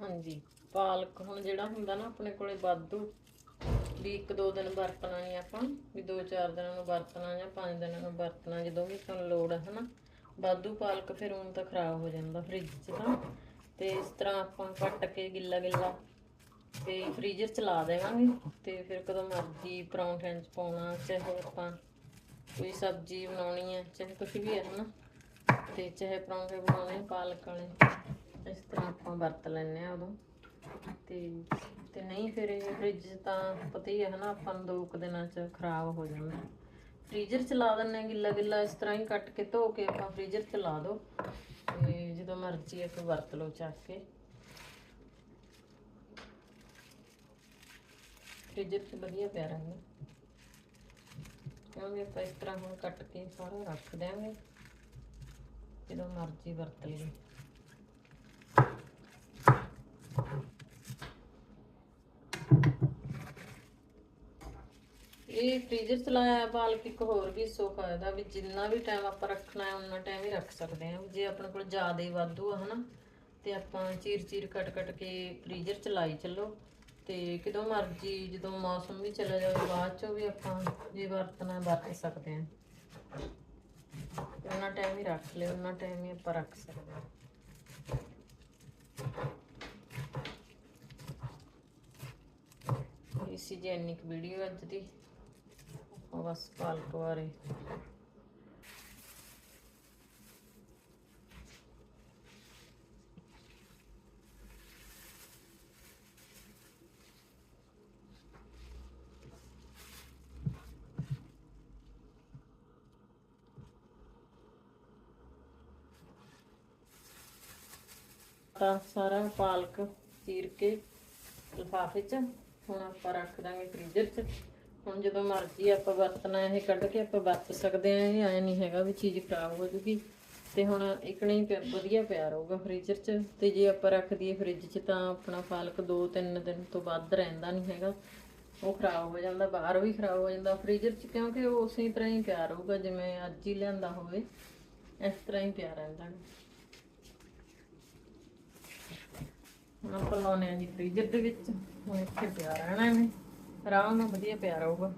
ਹਾਂਜੀ। ਪਾਲਕ ਹੁਣ ਜਿਹੜਾ ਹੁੰਦਾ ਨਾ ਆਪਣੇ ਕੋਲੇ ਵਾਧੂ, ਵੀ ਇੱਕ ਦੋ ਦਿਨ ਵਰਤਣਾ ਨਹੀਂ ਆਪਾਂ, ਵੀ ਦੋ ਚਾਰ ਦਿਨਾਂ ਨੂੰ ਵਰਤਣਾ ਜਾਂ ਪੰਜ ਦਿਨਾਂ ਨੂੰ ਵਰਤਣਾ ਜਦੋਂ ਵੀ ਤੁਹਾਨੂੰ ਲੋੜ ਹੈ ਹਨਾ। ਵਾਧੂ ਪਾਲਕ ਫਿਰ ਹੁਣ ਤਾਂ ਖਰਾਬ ਹੋ ਜਾਂਦਾ ਫ੍ਰਿਜ 'ਚ ਤਾਂ। ਤੇ ਇਸ ਤਰ੍ਹਾਂ ਆਪਾਂ ਕੱਟ ਕੇ ਗਿੱਲਾ ਗਿੱਲਾ ਤੇ ਫ੍ਰੀਜ਼ਰ 'ਚ ਲਾ ਦੇਵਾਂਗੇ ਤੇ ਫਿਰ ਕਦੋਂ ਮਰਜ਼ੀ ਪਰੌਂਠਿਆਂ 'ਚ ਪਾਉਣਾ, ਚਾਹੇ ਆਪਾਂ ਕੋਈ ਸਬਜ਼ੀ ਬਣਾਉਣੀ ਹੈ ਚਾਹੇ ਕੁਝ ਵੀ ਹੈ ਹਨਾ। ਤੇ ਚਾਹੇ ਪਰੌਂਠੇ ਬਣਾਉਣੇ, ਪਾਲਕ ਵਾਲੇ, ਇਸ ਤਰ੍ਹਾਂ। ਵਰਤ ਲੈਂਦੇ ਆ ਉਦੋਂ। ਤੇ ਤੇ ਨਹੀਂ ਫਿਰ ਇਹ ਫ੍ਰਿਜ ਤਾਂ ਪਤਾ ਹੀ ਹੈ ਹਨਾ, ਆਪਾਂ ਨੂੰ ਦੋ ਕੁ ਦਿਨਾਂ ਚ ਖਰਾਬ ਹੋ ਜਾਂਦਾ। ਫ੍ਰੀਜ਼ਰ ਚ ਲਾ ਦਿੰਨੇ ਗਿੱਲਾ ਗਿੱਲਾ ਇਸ ਤਰ੍ਹਾਂ ਹੀ ਕੱਟ ਕੇ ਧੋ ਕੇ ਆਪਾਂ ਫ੍ਰੀਜ਼ਰ ਚ ਲਾ ਦੋ ਤੇ ਜਦੋਂ ਮਰਜ਼ੀ ਆਪਾਂ ਵਰਤ ਲਓ ਚੱਕ ਕੇ। ਫ੍ਰੀਜ਼ਰ ਚ ਵਧੀਆ ਪਿਆ ਰਹਿੰਦਾ। ਕਿਉਂਕਿ ਆਪਾਂ ਇਸ ਤਰ੍ਹਾਂ ਹੁਣ ਕੱਟ ਕੇ ਸਾਰਾ ਰੱਖ ਦਿਆਂਗੇ। ਜਦੋਂ ਮਰਜ਼ੀ ਵਰਤ ਲਈਏ। ਇਹ ਫ੍ਰੀਜ਼ਰ ਚਲਾਇਆ ਲਾਇਆ ਪਾਲਕ ਇੱਕ ਹੋਰ ਵੀ ਸੋਖਾ ਇਹਦਾ ਵੀ ਜਿੰਨਾ ਵੀ ਟਾਈਮ ਆਪਾਂ ਰੱਖਣਾ ਹੈ, ਉਨਾ ਟਾਈਮ ਹੀ ਰੱਖ ਸਕਦੇ ਹਾਂ। ਜੇ ਆਪਣੇ ਕੋਲ ਜ਼ਿਆਦਾ ਹੀ ਵਾਧੂ ਆ ਹਨਾ, ਤੇ ਆਪਾਂ ਚੀਰ ਚੀਰ ਕੱਟ ਕੱਟ ਕੇ ਫ੍ਰੀਜ਼ਰ ਚ ਚੱਲੋ। ਤੇ ਕਿਦੋਂ ਮਰਜ਼ੀ ਜਦੋਂ ਮੌਸਮ ਵੀ ਚਲਾ ਜਾਵੇ, ਬਾਅਦ ਚੋਂ ਵੀ ਆਪਾਂ ਜੇ ਵਰਤਣਾ ਵਰਤ ਸਕਦੇ ਹਾਂ। ਉਹਨਾਂ ਟਾਈਮ ਹੀ ਰੱਖ ਲਿਓ ਉਹਨਾਂ ਟਾਈਮ ਹੀ ਆਪਾਂ ਰੱਖ ਸਕਦੇ ਹਾਂ। ਇਸੀ ਜੀ ਇੰਨੀ ਵੀਡੀਓ ਅੱਜ ਦੀ। ਉਹ ਬਸ ਪਾਲਕ ਬਾਰੇ ਤਾਂ ਸਾਰਾ ਪਾਲਕ ਚੀਰ ਕੇ ਲਿਫਾਫੇ 'ਚ, ਹੁਣ ਆਪਾਂ ਰੱਖ ਦਾਂਗੇ ਫ੍ਰੀਜ਼ਰ 'ਚ। ਹੁਣ ਜਦੋਂ ਮਰਜ਼ੀ ਆਪਾਂ ਵਰਤਣਾ, ਇਹ ਕੱਢ ਕੇ ਆਪਾਂ ਵਰਤ ਸਕਦੇ ਆ ਇਹ ਐ ਨਹੀਂ ਹੈਗਾ ਵੀ ਚੀਜ਼ ਖਰਾਬ ਹੋ ਜੂਗੀ। ਤੇ ਹੁਣ ਇਕਣਾ ਹੀ ਪਿਆ- ਵਧੀਆ ਪਿਆ ਰਹੂਗਾ ਫ੍ਰੀਜ਼ਰ 'ਚ। ਤੇ ਜੇ ਆਪਾਂ ਰੱਖ ਦਈਏ ਫ੍ਰਿਜ 'ਚ ਤਾਂ ਆਪਣਾ ਪਾਲਕ 2-3 ਦਿਨ ਤੋਂ ਵੱਧ ਰਹਿੰਦਾ ਨਹੀਂ ਹੈਗਾ। ਉਹ ਖਰਾਬ ਹੋ ਜਾਂਦਾ, ਬਾਹਰ ਵੀ ਖਰਾਬ ਹੋ ਜਾਂਦਾ ਫ੍ਰੀਜ਼ਰ 'ਚ, ਕਿਉਂਕਿ ਉਹ ਉਸੇ ਤਰ੍ਹਾਂ ਹੀ ਪਿਆ ਰਹੂਗਾ ਜਿਵੇਂ ਅੱਜ ਹੀ ਲਿਆਂਦਾ ਹੋਵੇ। ਇਸ ਤਰ੍ਹਾਂ ਹੀ ਪਿਆ ਰਹਿੰਦਾ ਹੁਣ ਆਪਾਂ ਲਾਉਣੇ ਆ ਜੀ ਫ੍ਰੀਜ਼ਰ ਦੇ ਵਿੱਚ, ਹੁਣ ਇੱਥੇ ਪਿਆ ਰਹਿਣਾ ਐਵੇਂ ਆਰਾਮ ਨਾਲ ਵਧੀਆ ਪਿਆ ਰਹੂਗਾ